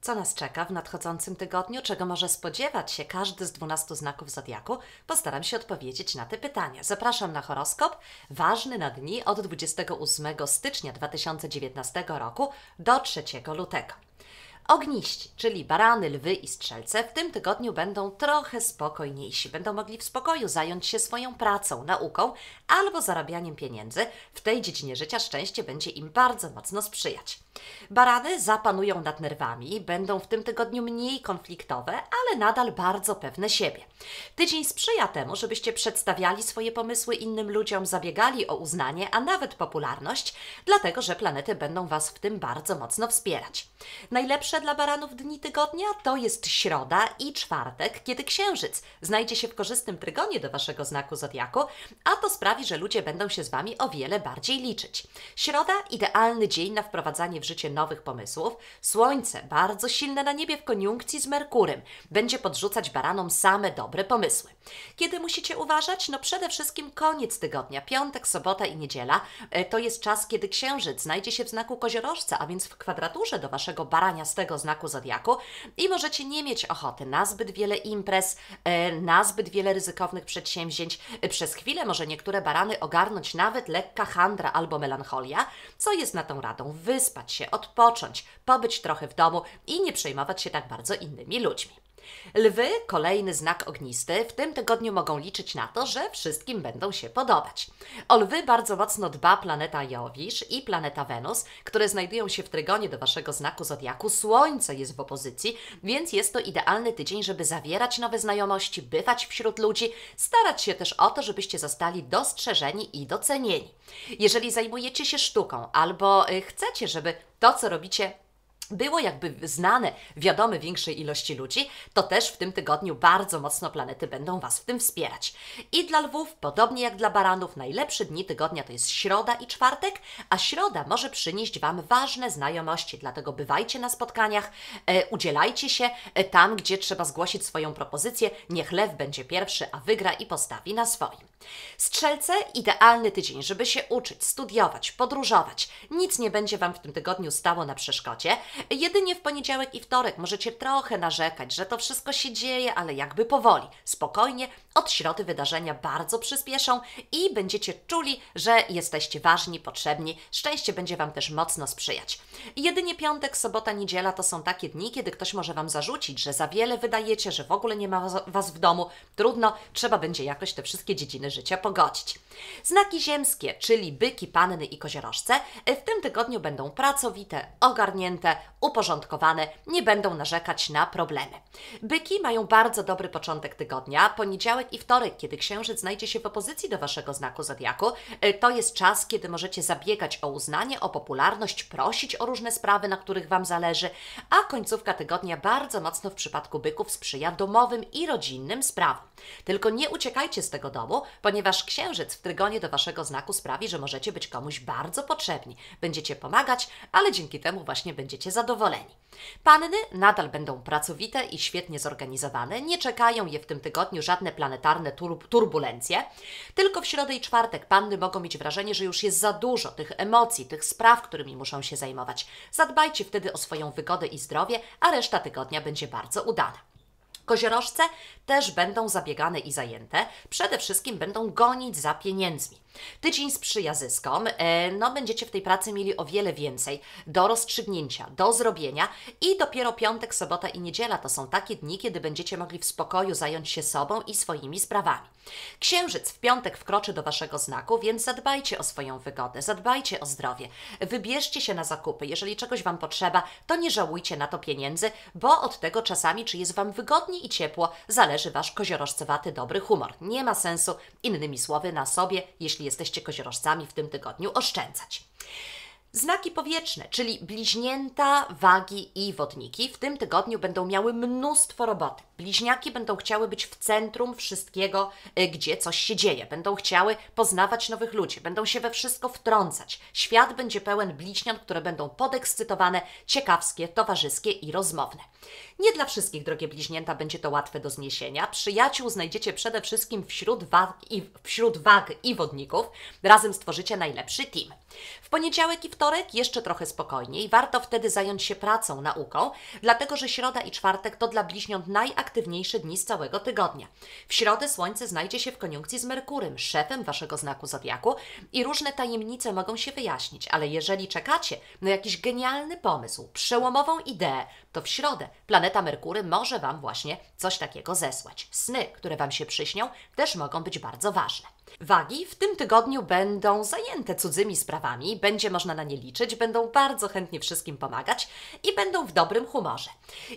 Co nas czeka w nadchodzącym tygodniu? Czego może spodziewać się każdy z 12 znaków zodiaku? Postaram się odpowiedzieć na te pytania. Zapraszam na horoskop ważny na dni od 28 stycznia 2019 roku do 3 lutego. Ogniści, czyli barany, lwy i strzelce, w tym tygodniu będą trochę spokojniejsi. Będą mogli w spokoju zająć się swoją pracą, nauką albo zarabianiem pieniędzy. W tej dziedzinie życia szczęście będzie im bardzo mocno sprzyjać. Barany zapanują nad nerwami, będą w tym tygodniu mniej konfliktowe, ale nadal bardzo pewne siebie. Tydzień sprzyja temu, żebyście przedstawiali swoje pomysły innym ludziom, zabiegali o uznanie, a nawet popularność, dlatego że planety będą Was w tym bardzo mocno wspierać. Najlepsze dla baranów dni tygodnia to jest środa i czwartek, kiedy księżyc znajdzie się w korzystnym trygonie do Waszego znaku zodiaku, a to sprawi, że ludzie będą się z Wami o wiele bardziej liczyć. Środa idealny dzień na wprowadzanie w życie nowych pomysłów. Słońce, bardzo silne na niebie w koniunkcji z Merkurem, będzie podrzucać baranom same dobre pomysły. Kiedy musicie uważać? No przede wszystkim koniec tygodnia, piątek, sobota i niedziela. E, to jest czas, kiedy księżyc znajdzie się w znaku koziorożca, a więc w kwadraturze do waszego baraniastego znaku zodiaku i możecie nie mieć ochoty na zbyt wiele imprez, e, na zbyt wiele ryzykownych przedsięwzięć. E, przez chwilę może niektóre barany ogarnąć nawet lekka handra albo melancholia. Co jest na tą radą? Wyspać się, odpocząć, pobyć trochę w domu i nie przejmować się tak bardzo innymi ludźmi. Lwy, kolejny znak ognisty, w tym tygodniu mogą liczyć na to, że wszystkim będą się podobać. O lwy bardzo mocno dba planeta Jowisz i planeta Wenus, które znajdują się w trygonie do waszego znaku zodiaku. Słońce jest w opozycji, więc jest to idealny tydzień, żeby zawierać nowe znajomości, bywać wśród ludzi, starać się też o to, żebyście zostali dostrzeżeni i docenieni. Jeżeli zajmujecie się sztuką albo y, chcecie, żeby to, co robicie, było jakby znane, wiadome większej ilości ludzi, to też w tym tygodniu bardzo mocno planety będą Was w tym wspierać. I dla lwów, podobnie jak dla baranów, najlepsze dni tygodnia to jest środa i czwartek, a środa może przynieść Wam ważne znajomości, dlatego bywajcie na spotkaniach, e, udzielajcie się e, tam, gdzie trzeba zgłosić swoją propozycję, niech lew będzie pierwszy, a wygra i postawi na swoim. Strzelce, idealny tydzień, żeby się uczyć, studiować, podróżować. Nic nie będzie Wam w tym tygodniu stało na przeszkodzie. Jedynie w poniedziałek i wtorek możecie trochę narzekać, że to wszystko się dzieje, ale jakby powoli. Spokojnie, od środy wydarzenia bardzo przyspieszą i będziecie czuli, że jesteście ważni, potrzebni. Szczęście będzie Wam też mocno sprzyjać. Jedynie piątek, sobota, niedziela to są takie dni, kiedy ktoś może Wam zarzucić, że za wiele wydajecie, że w ogóle nie ma Was w domu. Trudno, trzeba będzie jakoś te wszystkie dziedziny życia pogodzić. Znaki ziemskie, czyli byki, panny i koziorożce, w tym tygodniu będą pracowite, ogarnięte, uporządkowane, nie będą narzekać na problemy. Byki mają bardzo dobry początek tygodnia, poniedziałek i wtorek, kiedy księżyc znajdzie się w opozycji do Waszego znaku zodiaku. E, to jest czas, kiedy możecie zabiegać o uznanie, o popularność, prosić o różne sprawy, na których Wam zależy, a końcówka tygodnia bardzo mocno w przypadku byków sprzyja domowym i rodzinnym sprawom. Tylko nie uciekajcie z tego domu, ponieważ księżyc w trygonie do Waszego znaku sprawi, że możecie być komuś bardzo potrzebni. Będziecie pomagać, ale dzięki temu właśnie będziecie zadowoleni. Panny nadal będą pracowite i świetnie zorganizowane, nie czekają je w tym tygodniu żadne planetarne turbulencje, tylko w środę i czwartek panny mogą mieć wrażenie, że już jest za dużo tych emocji, tych spraw, którymi muszą się zajmować. Zadbajcie wtedy o swoją wygodę i zdrowie, a reszta tygodnia będzie bardzo udana. Koziorożce też będą zabiegane i zajęte. Przede wszystkim będą gonić za pieniędzmi. Tydzień sprzyja zyskom, e, no będziecie w tej pracy mieli o wiele więcej do rozstrzygnięcia, do zrobienia i dopiero piątek, sobota i niedziela to są takie dni, kiedy będziecie mogli w spokoju zająć się sobą i swoimi sprawami. Księżyc w piątek wkroczy do Waszego znaku, więc zadbajcie o swoją wygodę, zadbajcie o zdrowie, wybierzcie się na zakupy. Jeżeli czegoś Wam potrzeba, to nie żałujcie na to pieniędzy, bo od tego czasami, czy jest Wam i ciepło, zależy Wasz koziorożcowaty dobry humor. Nie ma sensu, innymi słowy, na sobie, jeśli jesteście koziorożcami w tym tygodniu, oszczędzać. Znaki powietrzne, czyli bliźnięta, wagi i wodniki w tym tygodniu będą miały mnóstwo roboty. Bliźniaki będą chciały być w centrum wszystkiego, y, gdzie coś się dzieje. Będą chciały poznawać nowych ludzi, będą się we wszystko wtrącać. Świat będzie pełen bliźniąt, które będą podekscytowane, ciekawskie, towarzyskie i rozmowne. Nie dla wszystkich, drogie bliźnięta, będzie to łatwe do zniesienia. Przyjaciół znajdziecie przede wszystkim wśród wag i, wśród wag i wodników. Razem stworzycie najlepszy team. W poniedziałek i wtorek jeszcze trochę spokojniej. Warto wtedy zająć się pracą, nauką, dlatego że środa i czwartek to dla bliźniąt najaktywniejsze dni z całego tygodnia. W środę Słońce znajdzie się w koniunkcji z Merkurem, szefem Waszego znaku zodiaku i różne tajemnice mogą się wyjaśnić, ale jeżeli czekacie na jakiś genialny pomysł, przełomową ideę, to w środę planeta Merkury może Wam właśnie coś takiego zesłać. Sny, które Wam się przyśnią, też mogą być bardzo ważne. Wagi w tym tygodniu będą zajęte cudzymi sprawami, będzie można na nie liczyć, będą bardzo chętnie wszystkim pomagać i będą w dobrym humorze.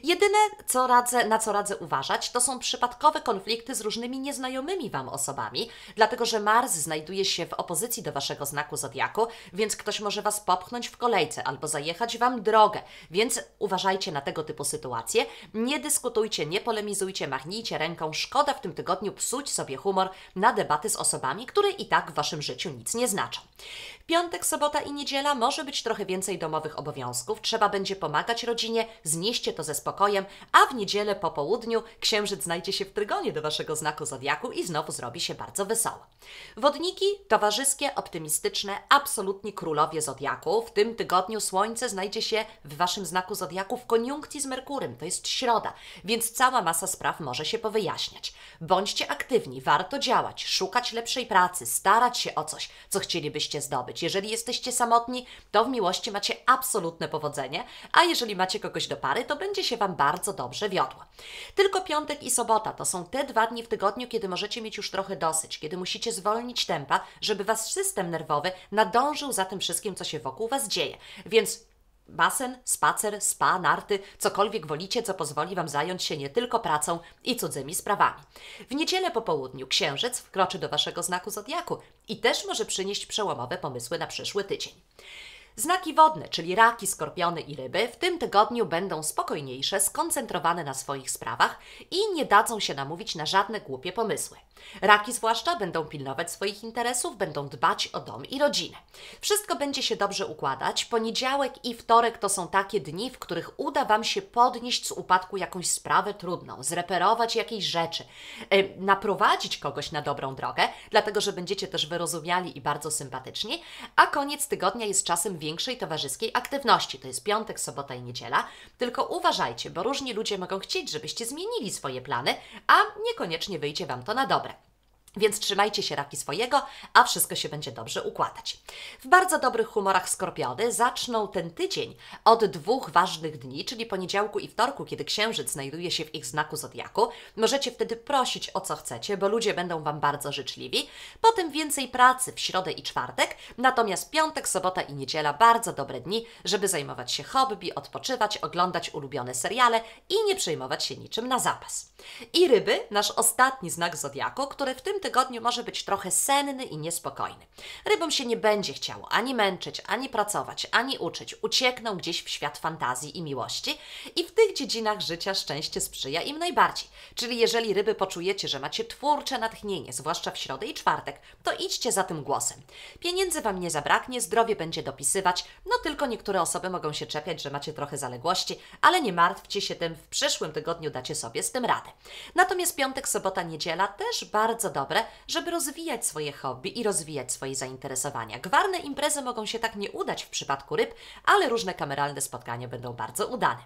Jedyne, co radzę, na co radzę uważać, to są przypadkowe konflikty z różnymi nieznajomymi Wam osobami, dlatego że Mars znajduje się w opozycji do Waszego znaku zodiaku, więc ktoś może Was popchnąć w kolejce albo zajechać Wam drogę, więc uważajcie na tego typu sytuacje. Nie dyskutujcie, nie polemizujcie, machnijcie ręką. Szkoda w tym tygodniu psuć sobie humor na debaty z osobami, osobami, które i tak w Waszym życiu nic nie znaczą. Piątek, sobota i niedziela może być trochę więcej domowych obowiązków, trzeba będzie pomagać rodzinie, znieście to ze spokojem, a w niedzielę po południu księżyc znajdzie się w trygonie do Waszego znaku zodiaku i znowu zrobi się bardzo wesoło. Wodniki, towarzyskie, optymistyczne, absolutni królowie zodiaku. W tym tygodniu Słońce znajdzie się w Waszym znaku zodiaku w koniunkcji z Merkurem, to jest środa, więc cała masa spraw może się powyjaśniać. Bądźcie aktywni, warto działać, szukać lepszej pracy, starać się o coś, co chcielibyście zdobyć. Jeżeli jesteście samotni, to w miłości macie absolutne powodzenie, a jeżeli macie kogoś do pary, to będzie się Wam bardzo dobrze wiodło. Tylko piątek i sobota to są te dwa dni w tygodniu, kiedy możecie mieć już trochę dosyć, kiedy musicie zwolnić tempa, żeby Wasz system nerwowy nadążył za tym wszystkim, co się wokół Was dzieje. Więc Basen, spacer, spa, narty, cokolwiek wolicie, co pozwoli Wam zająć się nie tylko pracą i cudzymi sprawami. W niedzielę po południu księżyc wkroczy do Waszego znaku zodiaku i też może przynieść przełomowe pomysły na przyszły tydzień. Znaki wodne, czyli raki, skorpiony i ryby, w tym tygodniu będą spokojniejsze, skoncentrowane na swoich sprawach i nie dadzą się namówić na żadne głupie pomysły. Raki zwłaszcza będą pilnować swoich interesów, będą dbać o dom i rodzinę. Wszystko będzie się dobrze układać. Poniedziałek i wtorek to są takie dni, w których uda Wam się podnieść z upadku jakąś sprawę trudną, zreperować jakieś rzeczy, yy, naprowadzić kogoś na dobrą drogę, dlatego że będziecie też wyrozumiali i bardzo sympatyczni, a koniec tygodnia jest czasem większej towarzyskiej aktywności. To jest piątek, sobota i niedziela. Tylko uważajcie, bo różni ludzie mogą chcieć, żebyście zmienili swoje plany, a niekoniecznie wyjdzie Wam to na dobre. Więc trzymajcie się raki swojego, a wszystko się będzie dobrze układać. W bardzo dobrych humorach skorpiony zaczną ten tydzień od dwóch ważnych dni, czyli poniedziałku i wtorku, kiedy księżyc znajduje się w ich znaku zodiaku. Możecie wtedy prosić o co chcecie, bo ludzie będą Wam bardzo życzliwi. Potem więcej pracy w środę i czwartek, natomiast piątek, sobota i niedziela bardzo dobre dni, żeby zajmować się hobby, odpoczywać, oglądać ulubione seriale i nie przejmować się niczym na zapas. I ryby, nasz ostatni znak zodiaku, który w tym tygodniu może być trochę senny i niespokojny. Rybom się nie będzie chciało ani męczyć, ani pracować, ani uczyć. Uciekną gdzieś w świat fantazji i miłości i w tych dziedzinach życia szczęście sprzyja im najbardziej. Czyli jeżeli ryby poczujecie, że macie twórcze natchnienie, zwłaszcza w środę i czwartek, to idźcie za tym głosem. Pieniędzy Wam nie zabraknie, zdrowie będzie dopisywać, no tylko niektóre osoby mogą się czepiać, że macie trochę zaległości, ale nie martwcie się tym, w przyszłym tygodniu dacie sobie z tym radę. Natomiast piątek, sobota, niedziela też bardzo dobre dobre, żeby rozwijać swoje hobby i rozwijać swoje zainteresowania. Gwarne imprezy mogą się tak nie udać w przypadku ryb, ale różne kameralne spotkania będą bardzo udane.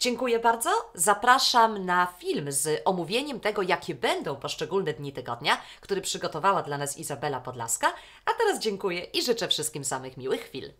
Dziękuję bardzo. Zapraszam na film z omówieniem tego, jakie będą poszczególne dni tygodnia, który przygotowała dla nas Izabela Podlaska. A teraz dziękuję i życzę wszystkim samych miłych chwil.